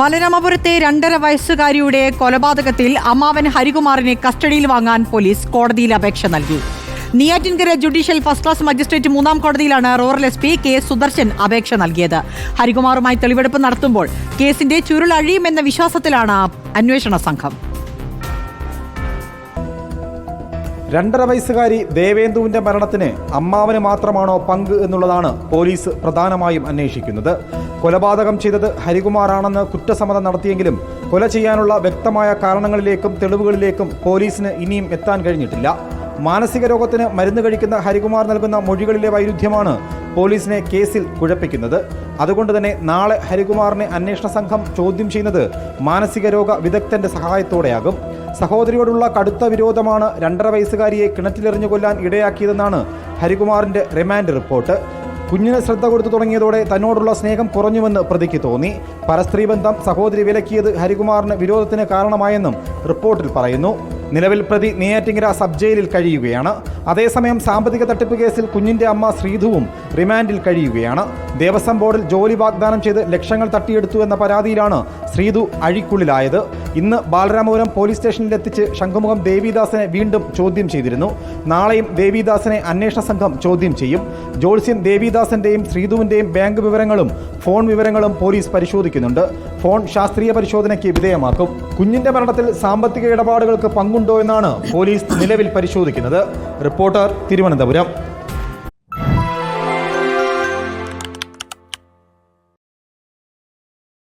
ബാലരാമപുരത്തെ രണ്ടര വയസ്സുകാരിയുടെ കൊലപാതകത്തിൽ അമ്മാവൻ ഹരികുമാറിനെ കസ്റ്റഡിയിൽ വാങ്ങാൻ പോലീസ് കോടതിയിൽ അപേക്ഷ നൽകി. Neyyattinkara judicial first class magistrate മൂന്നാം കോടതിയിലാണ് rural S P K Sudarshan അപേക്ഷ നൽകിയത്. ഹരികുമാറുമായി തെളിവെടുപ്പ് നടത്തുമ്പോൾ കേസിന്റെ ചുരുളഴിയുമെന്ന വിശ്വാസത്തിലാണ് അന്വേഷണ സംഘം. രണ്ടര വയസ്സുകാരി ദേവേന്ദുവിന്റെ മരണത്തിന് അമ്മാവന് മാത്രമാണോ പങ്ക് എന്നുള്ളതാണ് പോലീസ് പ്രധാനമായും അന്വേഷിക്കുന്നത്. കൊലപാതകം ചെയ്തത് ഹരികുമാറാണെന്ന് കുറ്റസമ്മതം നടത്തിയെങ്കിലും കൊല ചെയ്യാനുള്ള വ്യക്തമായ കാരണങ്ങളിലേക്കും തെളിവുകളിലേക്കും പോലീസിന് ഇനിയും എത്താൻ കഴിഞ്ഞിട്ടില്ല. മാനസിക രോഗത്തിന് മരുന്ന് കഴിക്കുന്ന ഹരികുമാർ നൽകുന്ന മൊഴികളിലെ വൈരുദ്ധ്യമാണ് പോലീസിനെ കേസിൽ കുഴപ്പിക്കുന്നത്. അതുകൊണ്ട് തന്നെ നാളെ ഹരികുമാറിനെ അന്വേഷണ സംഘം ചോദ്യം ചെയ്യുന്നത് മാനസിക രോഗ വിദഗ്ധന്റെ സഹായത്തോടെയാകും. സഹോദരിയോടുള്ള കടുത്ത വിരോധമാണ് രണ്ടര വയസ്സുകാരിയെ കിണറ്റിലെറിഞ്ഞു കൊല്ലാൻ ഇടയാക്കിയതെന്നാണ് ഹരികുമാറിന്റെ റിമാൻഡ് റിപ്പോർട്ട്. കുഞ്ഞിന് ശ്രദ്ധ കൊടുത്തു തുടങ്ങിയതോടെ തന്നോടുള്ള സ്നേഹം കുറഞ്ഞുവെന്ന് പ്രതിക്ക് തോന്നി. പരസ്ത്രീ ബന്ധം സഹോദരി വിലക്കിയത് ഹരികുമാറിന് വിരോധത്തിന് കാരണമായെന്നും റിപ്പോർട്ടിൽ പറയുന്നു. നിലവിൽ പ്രതി നെയ്യാറ്റിങ്കര സബ് ജയിലിൽ കഴിയുകയാണ്. അതേസമയം സാമ്പത്തിക തട്ടിപ്പ് കേസിൽ കുഞ്ഞിന്റെ അമ്മ ശ്രീധുവും റിമാൻഡിൽ കഴിയുകയാണ്. ദേവസ്വം ബോർഡിൽ ജോലി വാഗ്ദാനം ചെയ്ത് ലക്ഷങ്ങൾ തട്ടിയെടുത്തു എന്ന പരാതിയിലാണ് ശ്രീധു അഴിക്കുള്ളിലായത്. ഇന്ന് ബാലരാമപുരം പോലീസ് സ്റ്റേഷനിലെത്തിച്ച് ശംഖുമുഖം ദേവിദാസനെ വീണ്ടും ചോദ്യം ചെയ്തിരുന്നു. നാളെയും ദേവിദാസനെ അന്വേഷണ സംഘം ചോദ്യം ചെയ്യും. ജോത്സ്യൻ ദേവിദാസന്റെയും ശ്രീധുവിന്റെയും ബാങ്ക് വിവരങ്ങളും ഫോൺ വിവരങ്ങളും പോലീസ് പരിശോധിക്കുന്നുണ്ട്. ഫോൺ ശാസ്ത്രീയ പരിശോധനയ്ക്ക് വിധേയമാക്കും. കുഞ്ഞിന്റെ മരണത്തിൽ സാമ്പത്തിക ഇടപാടുകൾക്ക് പങ്കുണ്ടോ എന്നാണ് പോലീസ് നിലവിൽ പരിശോധിക്കുന്നത്. റിപ്പോർട്ടർ തിരുവനന്തപുരം.